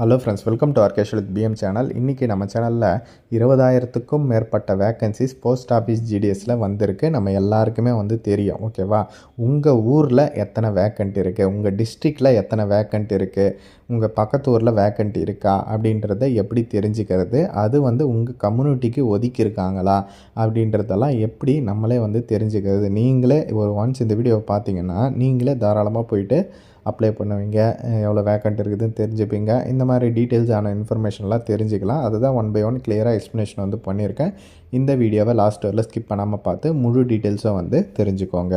Hello friends welcome to Arkesh with PM channel இன்றைக்கி நம்ம சேனலில் இருபதாயிரத்துக்கும் மேற்பட்ட வேக்கன்சிஸ் போஸ்ட் ஆஃபீஸ் ஜிடிஎஸில் வந்திருக்கு. நம்ம எல்லாருக்குமே வந்து தெரியும் ஓகேவா உங்கள் ஊரில் எத்தனை வேக்கண்ட் இருக்குது உங்கள் டிஸ்ட்ரிக்டில் எத்தனை வேக்கண்ட் இருக்குது உங்கள் பக்கத்து ஊரில் வேக்கண்ட் இருக்கா? அப்படின்றத எப்படி தெரிஞ்சுக்கிறது? அது வந்து உங்கள் கம்யூனிட்டிக்கு ஒதுக்கியிருக்காங்களா? அப்படின்றதெல்லாம் எப்படி நம்மளே வந்து தெரிஞ்சுக்கிறது? நீங்களே ஒரு ஒன்ஸ் இந்த வீடியோவை பார்த்தீங்கன்னா நீங்களே தாராளமாக போயிட்டு அப்ளை பண்ணுவீங்க எவ்வளோ வேக்கண்ட் இருக்குதுன்னு தெரிஞ்சுப்பீங்க. இந்த மாதிரி டீட்டெயில்ஸான இன்ஃபர்மேஷன்லாம் தெரிஞ்சுக்கலாம். அதுதான் ஒன் பை ஒன் கிளியராக எக்ஸ்ப்ளனேஷன் வந்து பண்ணியிருக்கேன். இந்த வீடியோவை லாஸ்ட் வரல ஸ்கிப் பண்ணாமல் பார்த்து முழு டீட்டெயில்ஸும் வந்து தெரிஞ்சுக்கோங்க.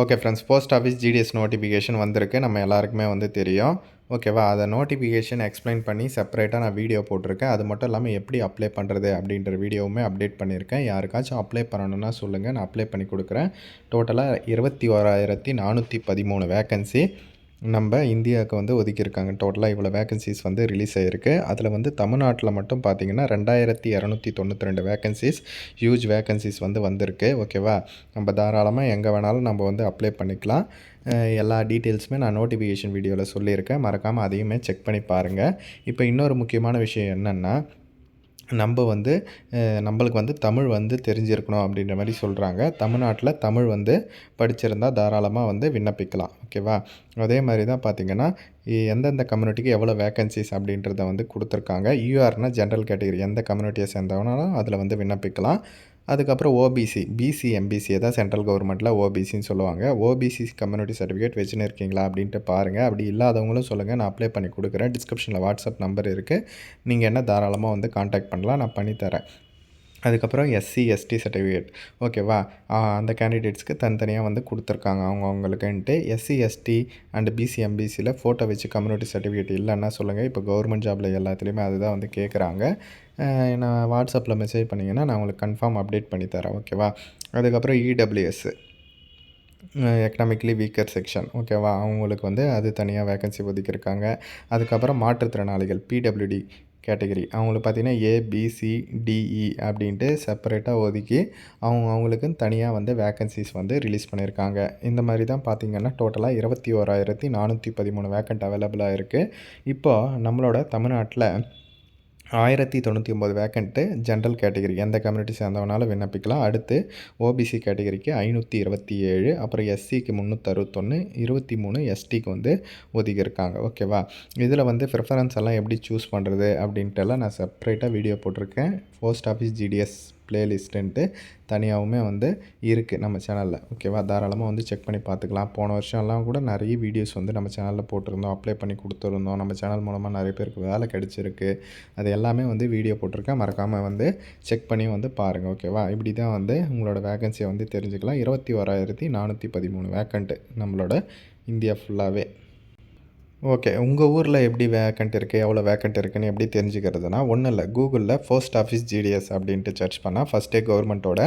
Okay friends post office GDS notification வந்திருக்கு. நம்ம எல்லாருக்குமே வந்து தெரியும். ஓகேவா அதை நோட்டிஃபிகேஷன் எக்ஸ்பிளைன் பண்ணி செப்பரேட்டாக நான் வீடியோ போட்டிருக்கேன். அது மட்டும் இல்லாமல் எப்படி அப்ளை பண்ணுறது அப்படின்ற வீடியோவுமே அப்டேட் பண்ணியிருக்கேன். யாருக்காச்சும் அப்ளை பண்ணணும்னா சொல்லுங்கள் நான் அப்ளை பண்ணி கொடுக்குறேன். டோட்டலாக இருபத்தி ஓராயிரத்தி நானூற்றி பதிமூணு வேக்கன்சி நம்ம இந்தியாவுக்கு வந்து ஒதுக்கியிருக்காங்க. டோட்டலாக இவ்வளோ வேகன்சிஸ் வந்து ரிலீஸ் ஆகிருக்கு அதில் வந்து தமிழ்நாட்டில் மட்டும் பார்த்தீங்கன்னா ரெண்டாயிரத்தி இரநூத்தி தொண்ணூற்றி ரெண்டு வேகன்சிஸ் ஹியூஜ் வேகன்சிஸ் வந்து வந்திருக்கு. ஓகேவா நம்ம தாராளமாக எங்கே வேணாலும் நம்ம வந்து அப்ளை பண்ணிக்கலாம். எல்லா டீட்டெயில்ஸுமே நான் நோட்டிஃபிகேஷன் வீடியோவில் சொல்லியிருக்கேன். மறக்காமல் அதையுமே செக் பண்ணி பாருங்கள் இப்போ இன்னொரு முக்கியமான விஷயம் என்னென்னா நம்ம வந்து நம்மளுக்கு வந்து தமிழ் வந்து தெரிஞ்சிருக்கணும் அப்படின்ற மாதிரி சொல்கிறாங்க தமிழ்நாட்டில் தமிழ் வந்து படிச்சிருந்தா தாராளமாக வந்து விண்ணப்பிக்கலாம். ஓகேவா அதே மாதிரி தான் பார்த்திங்கன்னா எந்தெந்த கம்யூனிட்டிக்கு எவ்வளோ வேகன்சிஸ் அப்படின்றத வந்து கொடுத்துருக்காங்க. யூஆர்னால் ஜென்ரல் கேட்டகரி எந்த கம்யூனிட்டியை சேர்ந்தவனாலும் அதில் வந்து விண்ணப்பிக்கலாம். அதுக்கப்புறம் ஓபிசி பிசி எம்பிசியை தான் சென்ட்ரல் கவர்மெண்ட்டில் ஓபிசின்னு சொல்லுவாங்க. ஓபிசி கம்யூனிட்டி சர்டிஃபிகேட் வச்சுன்னு இருக்கீங்களா அப்படின்ட்டு பாருங்கள் அப்படி இல்லாதவங்களும் சொல்லுங்கள் நான் அப்ளை பண்ணி கொடுக்குறேன். டிஸ்கிரிப்ஷனில் வாட்ஸ்அப் நம்பர் இருக்குது நீங்கள் என்ன தாராளமாக வந்து காண்டாக்ட் பண்ணலாம். நான் பண்ணித்தரேன் அதுக்கப்புறம் எஸ்சி எஸ்டி சர்டிஃபிகேட் ஓகேவா அந்த கேண்டிடேட்ஸ்க்கு தனித்தனியாக வந்து கொடுத்துருக்காங்க. அவங்க அவங்களுக்குன்ட்டு எஸ்சி எஸ்டி அண்ட் பிசி எம்பிசியில் ஃபோட்டோ வச்சு கம்யூனிட்டி சர்டிஃபிகேட் இல்லைன்னா சொல்லுங்கள் இப்போ கவர்மெண்ட் ஜாபில் எல்லாத்துலேயுமே அதுதான் வந்து கேட்குறாங்க நான் வாட்ஸ்அப்பில் மெசேஜ் பண்ணிங்கன்னா நான் உங்களுக்கு கன்ஃபார்ம் அப்டேட் பண்ணி தரேன். ஓகேவா அதுக்கப்புறம் EWS EWS economically weaker section ஓகேவா அவங்களுக்கு வந்து அது தனியாக வேகன்சி ஒதுக்கியிருக்காங்க. அதுக்கப்புறம் மாற்றுத்திறனாளிகள் பிடபிள்யூடி கேட்டகரி. அவங்களுக்கு பார்த்தீங்கன்னா ஏபிசி டிஇ e அப்படின்ட்டு செப்பரேட்டாக ஒதுக்கி அவங்க அவங்களுக்குன்னு தனியாக வந்து வேக்கன்சிஸ் வந்து ரிலீஸ் பண்ணியிருக்காங்க. இந்த மாதிரி தான் பார்த்தீங்கன்னா டோட்டலாக இருபத்தி ஓராயிரத்தி நானூற்றி பதிமூணு வேக்கண்ட் அவைலபிளாக இருக்குது இப்போ நம்மளோட தமிழ்நாட்டில் ஆயிரத்தி தொண்ணூற்றி ஒம்பது வேக்கண்ட்டு ஜென்ரல் கேட்டகரி எந்த கம்யூனிட்டி சேர்ந்தவனாலும் விண்ணப்பிக்கலாம். அடுத்து ஓபிசி கேட்டகரிக்கு ஐநூற்றி இருபத்தி ஏழு அப்புறம் எஸ்சிக்கு முந்நூற்றறுபத்தொன்று இருபத்தி மூணு எஸ்டிக்கு வந்து ஒதுக்கியிருக்காங்க. ஓகேவா இதில் வந்து ப்ரிஃபரன்ஸ் எல்லாம் எப்படி சூஸ் பண்ணுறது அப்படின்ட்டுலாம் நான் செப்பரேட்டாக வீடியோ போட்டிருக்கேன். போஸ்ட் ஆஃபீஸ் ஜிடிஎஸ் பிளேலிஸ்ட்டுன்ட்டு தனியாகவுமே வந்து இருக்குது நம்ம சேனலில் ஓகேவா தாராளமாக வந்து செக் பண்ணி பார்த்துக்கலாம். போன வருஷம்லாம் கூட நிறைய வீடியோஸ் வந்து நம்ம சேனலில் போட்டிருந்தோம். அப்ளை பண்ணி கொடுத்துருந்தோம். நம்ம சேனல் மூலமாக நிறைய பேருக்கு வேலை கிடச்சிருக்கு. அது எல்லாமே வந்து வீடியோ போட்டிருக்கேன். மறக்காமல் வந்து செக் பண்ணி வந்து பாருங்கள் ஓகேவா இப்படி தான் வந்து உங்களோட வேகன்சியை வந்து தெரிஞ்சுக்கலாம். இருபத்தி ஓராயிரத்தி நானூற்றி பதிமூணு வேக்கண்ட்டு நம்மளோட இந்தியா ஃபுல்லாகவே ஓகே உங்கள் ஊரில் எப்படி வேக்கண்ட் இருக்குது எவ்வளோ வேக்கண்ட் இருக்குன்னு எப்படி தெரிஞ்சுக்கிறதுனா ஒன்றும் இல்லை. கூகுளில் போஸ்ட் ஆஃபீஸ் ஜிடிஎஸ் அப்படின்ட்டு சர்ச் பண்ணால் ஃபஸ்ட்டே கவர்மெண்ட்டோட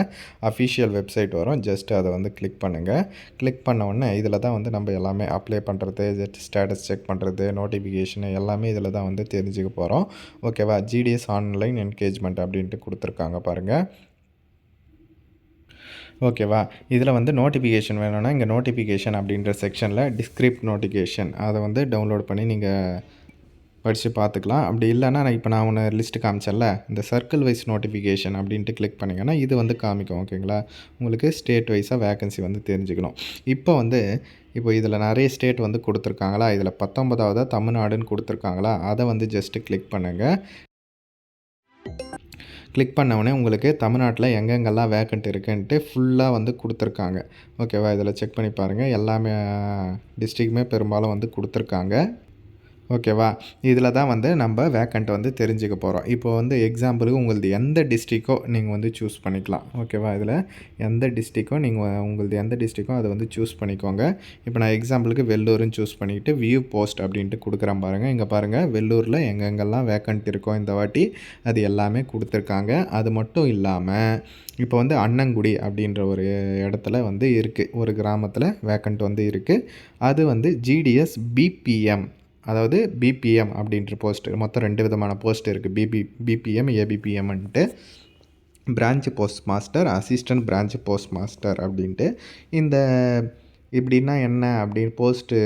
அஃபிஷியல் வெப்சைட் வரும். ஜஸ்ட் அதை வந்து கிளிக் பண்ணுங்கள் கிளிக் பண்ண உடனே இதில் தான் வந்து நம்ம எல்லாமே அப்ளை பண்ணுறது ஸ்டேட்டஸ் செக் பண்ணுறது நோட்டிஃபிகேஷனு எல்லாமே இதில் தான் வந்து தெரிஞ்சுக்க போகிறோம் ஓகேவா ஜிடிஎஸ் ஆன்லைன் என்கேஜ்மெண்ட் அப்படின்ட்டு கொடுத்துருக்காங்க பாருங்கள் ஓகேவா? இதில் வந்து நோட்டிஃபிகேஷன் வேணும்னா இங்கே நோட்டிஃபிகேஷன் அப்படின்ற செக்ஷனில் டிஸ்கிரிப்ட் நோட்டிஃபிகேஷன் அதை வந்து டவுன்லோட் பண்ணி நீங்கள் படித்து பார்த்துக்கலாம். அப்படி இல்லைன்னா நான் இப்போ நான் ஒன்று லிஸ்ட்டு காமிச்சேன்ல இந்த சர்க்கிள் வைஸ் நோட்டிஃபிகேஷன் அப்படின்ட்டு கிளிக் பண்ணிங்கன்னா இது வந்து காமிக்கும் ஓகேங்களா உங்களுக்கு ஸ்டேட் வைஸாக வேகன்சி வந்து தெரிஞ்சுக்கணும். இப்போ வந்து இப்போ இதில் நிறைய ஸ்டேட் வந்து கொடுத்துருக்காங்களா? இதில் பத்தொன்பதாவதாக தமிழ்நாடுன்னு கொடுத்துருக்காங்களா? அதை வந்து ஜஸ்ட்டு கிளிக் பண்ணுங்கள் கிளிக் பண்ண உங்களுக்கு தமிழ்நாட்டில் எங்கெங்கெல்லாம் வேக்கண்ட் இருக்குன்ட்டு ஃபுல்லாக வந்து கொடுத்துருக்காங்க. ஓகேவா இதில் செக் பண்ணி பாருங்கள் எல்லாமே டிஸ்ட்ரிக்ட்டுமே பெரும்பாலும் வந்து கொடுத்துருக்காங்க. ஓகேவா? இதில் தான் வந்து நம்ம வேக்கண்ட் வந்து தெரிஞ்சுக்க போகிறோம் இப்போ வந்து எக்ஸாம்பிளுக்கு உங்களது எந்த டிஸ்ட்ரிக்கோ நீங்கள் வந்து சூஸ் பண்ணிக்கலாம். ஓகேவா? இதில் எந்த டிஸ்ட்ரிக்கோ நீங்கள் உங்களது எந்த டிஸ்ட்ரிக்கோ அதை வந்து சூஸ் பண்ணிக்கோங்க. இப்போ நான் எக்ஸாம்பிளுக்கு வெள்ளூர்னு சூஸ் பண்ணிக்கிட்டு வியூ போஸ்ட் அப்படின்ட்டு கொடுக்குறேன் பாருங்கள் இங்கே பாருங்கள் வெள்ளூரில் எங்கெங்கெல்லாம் வேக்கண்ட் இருக்கோ இந்த வாட்டி அது எல்லாமே கொடுத்துருக்காங்க. அது மட்டும் இல்லாமல் இப்போ வந்து அன்னங்குடி அப்படின்ற ஒரு இடத்துல வந்து இருக்குது ஒரு கிராமத்தில் வேக்கண்ட் வந்து இருக்குது அது வந்து ஜிடிஎஸ் பிபிஎம் அதாவது பிபிஎம் அப்படின்ற போஸ்ட் மொத்தம் ரெண்டு விதமான போஸ்ட் இருக்குது BP BPM ஏபிபிஎம்ன்ட்டு branch post master assistant branch post master அப்படின்ட்டு. இந்த இப்படின்னா என்ன அப்படின்னு போஸ்ட்டு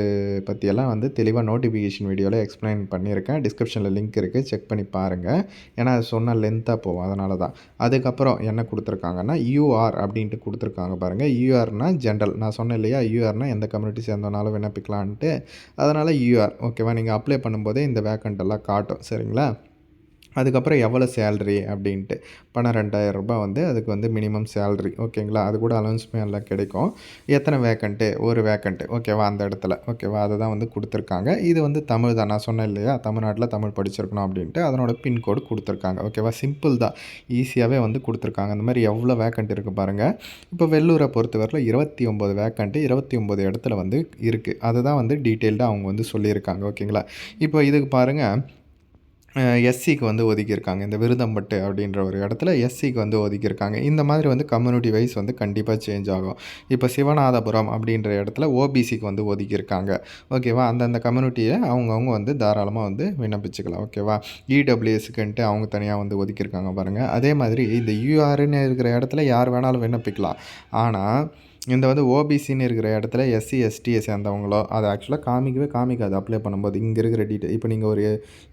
பற்றியெல்லாம் வந்து தெளிவாக நோட்டிஃபிகேஷன் வீடியோவில் எக்ஸ்பிளைன் பண்ணியிருக்கேன். டிஸ்கிரிப்ஷனில் லிங்க் இருக்குது செக் பண்ணி பாருங்கள் ஏன்னா அது சொன்னால் லென்த்தாக போகும். அதனால தான். அதுக்கப்புறம் என்ன கொடுத்துருக்காங்கன்னா யூஆர் அப்படின்ட்டு கொடுத்துருக்காங்க பாருங்கள் யூஆர்னா ஜென்ரல் நான் சொன்னேன் இல்லையா? யூஆர்னா எந்த கம்யூனிட்டி சேர்ந்தனாலும் விண்ணப்பிக்கலான்ட்டு அதனால் யூஆர் ஓகேவா நீங்கள் அப்ளை பண்ணும்போதே இந்த வேக்கண்ட் எல்லாம் காட்டும். சரிங்களா? அதுக்கப்புறம் எவ்வளோ சேல்ரி அப்படின்ட்டு. பன்னிரெண்டாயிரம் ரூபாய் வந்து அதுக்கு வந்து மினிமம் சேல்ரி ஓகேங்களா அது கூட அலௌன்ஸ்மே எல்லாம் கிடைக்கும். எத்தனை வேக்கண்ட்டு ஒரு வேக்கண்ட்டு ஓகேவா அந்த இடத்துல. ஓகேவா அதை தான் வந்து கொடுத்துருக்காங்க. இது வந்து தமிழ் தான். நான் சொன்னேன் இல்லையா? தமிழ்நாட்டில் தமிழ் படிச்சிருக்கணும் அப்படின்ட்டு அதனோட பின்கோடு கொடுத்துருக்காங்க. ஓகேவா சிம்பிள் தான். ஈஸியாகவே வந்து கொடுத்துருக்காங்க. அந்த மாதிரி எவ்வளோ வேக்கண்ட் இருக்குது பாருங்கள் இப்போ வெள்ளூரை பொறுத்தவரையில் இருபத்தி ஒம்பது வேக்கண்ட்டு இருபத்தி ஒம்பது இடத்துல வந்து இருக்குது அதுதான் வந்து டீட்டெயில்டாக அவங்க வந்து சொல்லியிருக்காங்க. ஓகேங்களா இப்போ இதுக்கு பாருங்கள் எஸ்சிக்கு வந்து ஒதுக்கியிருக்காங்க. இந்த விருதம்பட்டு அப்படின்ற ஒரு இடத்துல எஸ்சிக்கு வந்து ஒதுக்கியிருக்காங்க. இந்த மாதிரி வந்து கம்யூனிட்டி வைஸ் வந்து கண்டிப்பாக சேஞ்ச் ஆகும். இப்போ சிவநாதபுரம் அப்படின்ற இடத்துல ஓபிசிக்கு வந்து ஒதுக்கியிருக்காங்க. ஓகேவா அந்தந்த கம்யூனிட்டியை அவங்கவுங்க வந்து தாராளமாக வந்து விண்ணப்பிச்சுக்கலாம். ஓகேவா இடபிள்யூஎஸ்க்குன்ட்டு அவங்க தனியாக வந்து ஒதுக்கியிருக்காங்க பாருங்கள் அதே மாதிரி இந்த யூஆர்னு இருக்கிற இடத்துல யார் வேணாலும் விண்ணப்பிக்கலாம். ஆனால் இந்த வந்து ஓபிசின்னு இருக்கிற இடத்துல எஸ்சி எஸ்டியை சேர்ந்தவங்களோ அது ஆக்சுவலாக காமிக்கவே காமிக்காது. அப்ளை பண்ணும்போது இங்கே இருக்கிற டீட்டெயில் இப்போ நீங்கள் ஒரு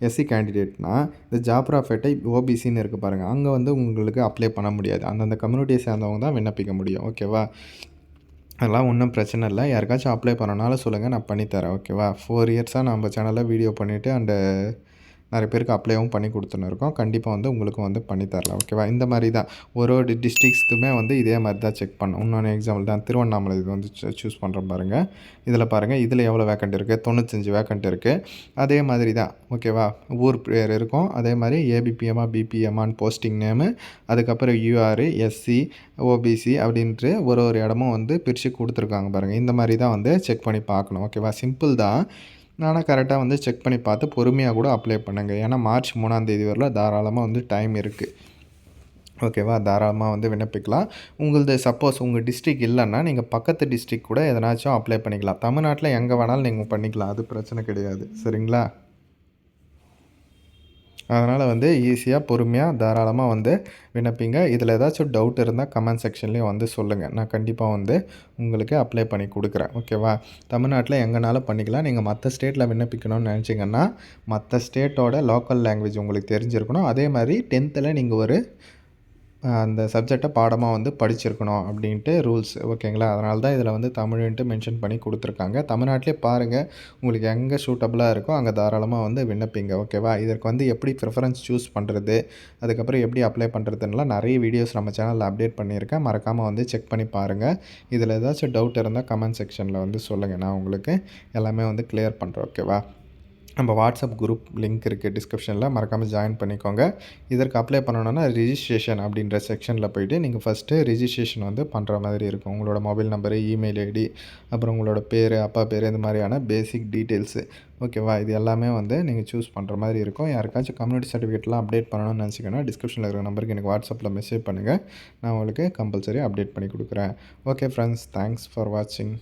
எஸ்சி கேண்டிடேட்னா இந்த ஜாப்ராஃபேட்டை ஓபிசின்னு இருக்குது பாருங்கள் அங்கே வந்து உங்களுக்கு அப்ளை பண்ண முடியாது. அந்தந்த கம்யூனிட்டியை சேர்ந்தவங்க தான் விண்ணப்பிக்க முடியும். ஓகேவா அதெல்லாம் ஒன்றும் பிரச்சனை இல்லை. யாருக்காச்சும் அப்ளை பண்ணனாலும் சொல்லுங்கள் நான் பண்ணித்தரேன் ஓகேவா ஃபோர் இயர்ஸாக நம்ம சேனலில் வீடியோ பண்ணிவிட்டு அண்டு நிறைய பேருக்கு அப்ளைவும் பண்ணி கொடுத்துன்னு இருக்கோம். கண்டிப்பாக வந்து உங்களுக்கு வந்து பண்ணி தரலாம். ஓகேவா இந்த மாதிரி தான். ஒரு ஒரு டிஸ்ட்ரிக்ஸ்க்குமே வந்து இதே மாதிரி தான் செக் பண்ணணும். இன்னொன்று எக்ஸாம்பிள் தான் திருவண்ணாமலை இது வந்து சூஸ் பண்ணுறோம் பாருங்கள் இதில் பாருங்கள் இதில் எவ்வளோ வேக்கண்ட் இருக்குது தொண்ணூத்தஞ்சு வேக்கண்ட் இருக்குது அதே மாதிரி தான். ஓகேவா ஊர் பேர் இருக்கும். அதே மாதிரி ஏபிபிஎம்மா பிபிஎம்மான்னு போஸ்டிங் நேமு அதுக்கப்புறம் யூஆர் எஸ்சி ஓபிசி அப்படின்ட்டு ஒரு ஒரு இடமும் வந்து பிரித்து கொடுத்துருக்காங்க பாருங்கள் இந்த மாதிரி தான் வந்து செக் பண்ணி பார்க்கணும். ஓகேவா சிம்பிள் தான். ஆனால் கரெக்டாக வந்து செக் பண்ணி பார்த்து பொறுமையாக கூட அப்ளை பண்ணுங்கள் ஏன்னா மார்ச் மூணாந்தேதி வரல தாராளமாக வந்து டைம் இருக்குது ஓகேவா தாராளமாக வந்து விண்ணப்பிக்கலாம். உங்களது சப்போஸ் உங்கள் டிஸ்ட்ரிக் இல்லைன்னா நீங்கள் பக்கத்து டிஸ்ட்ரிக் கூட எதனாச்சும் அப்ளை பண்ணிக்கலாம். தமிழ்நாட்டில் எங்கே வேணாலும் நீங்கள் பண்ணிக்கலாம். அது பிரச்சனை கிடையாது. சரிங்களா? அதனால் வந்து ஈஸியாக பொறுமையாக தாராளமாக வந்து விண்ணப்பிங்க. இதில் ஏதாச்சும் டவுட் இருந்தால் கமெண்ட் செக்ஷன்லேயும் வந்து சொல்லுங்கள் நான் கண்டிப்பாக வந்து உங்களுக்கு அப்ளை பண்ணி கொடுக்குறேன். ஓகேவா தமிழ்நாட்டில் எங்கேனாலும் பண்ணிக்கலாம். நீங்கள் மற்ற ஸ்டேட்டில் விண்ணப்பிக்கணும்னு நினச்சிங்கன்னா மற்ற ஸ்டேட்டோட லோக்கல் லாங்குவேஜ் உங்களுக்கு தெரிஞ்சிருக்கணும். அதே மாதிரி டென்த்தில் நீங்கள் ஒரு அந்த சப்ஜெக்டை பாடமாக வந்து படிச்சிருக்கணும் அப்படின்ட்டு ரூல்ஸ் ஓகேங்களா அதனால தான் இதில் வந்து தமிழ்ன்ட்டு மென்ஷன் பண்ணி கொடுத்துருக்காங்க. தமிழ்நாட்டிலே பாருங்கள் உங்களுக்கு எங்கே சூட்டபுளாக இருக்கோ அங்கே தாராளமாக வந்து விண்ணப்பிங்க ஓகேவா இதற்கு வந்து எப்படி ப்ரிஃபரன்ஸ் சூஸ் பண்ணுறது அதுக்கப்புறம் எப்படி அப்ளை பண்ணுறதுன்னெலாம் நிறைய வீடியோஸ் நம்ம சேனலில் அப்டேட் பண்ணியிருக்கேன். மறக்காமல் வந்து செக் பண்ணி பாருங்கள் இதில் ஏதாச்சும் டவுட் இருந்தால் கமெண்ட் செக்ஷனில் வந்து சொல்லுங்கள் நான் உங்களுக்கு எல்லாமே வந்து கிளியர் பண்ணுறேன் ஓகேவா நம்ம வாட்ஸ்அப் குரூப் லிங்க் இருக்குது டிஸ்கிரிப்ஷனில் மறக்காமல் ஜாயின் பண்ணிக்கோங்க. இதற்கு அப்ளை பண்ணணுன்னா ரிஜிஸ்ட்ரேஷன் அப்படின்ற செக்ஷனில் போயிட்டு நீங்கள் ஃபஸ்ட்டு ரிஜிஸ்ட்ரேஷன் வந்து பண்ணுற மாதிரி இருக்கும். உங்களோட மொபைல் நம்பரு இமெயில் ஐடி அப்புறம் உங்களோட பேர் அப்பா பேர் இந்த மாதிரியான பேசிக் டீட்டெயில்ஸு ஓகேவா இது எல்லாமே வந்து நீங்கள் சூஸ் பண்ணுற மாதிரி இருக்கும். யாருக்காச்சும் கம்யூனிட்டி சர்டிஃபிகேட்லாம் அப்டேட் பண்ணணும்னு நினச்சிக்கோன்னா டிஸ்கிரிப்ஷனில் இருக்கிற நம்பருக்கு எனக்கு வாட்ஸ்அப்பில் மெசேஜ் பண்ணுங்கள் நான் உங்களுக்கு கம்பல்சரி அப்டேட் பண்ணி கொடுக்குறேன். ஓகே ஃப்ரெண்ட்ஸ் தேங்க்ஸ் ஃபார் வாட்சிங்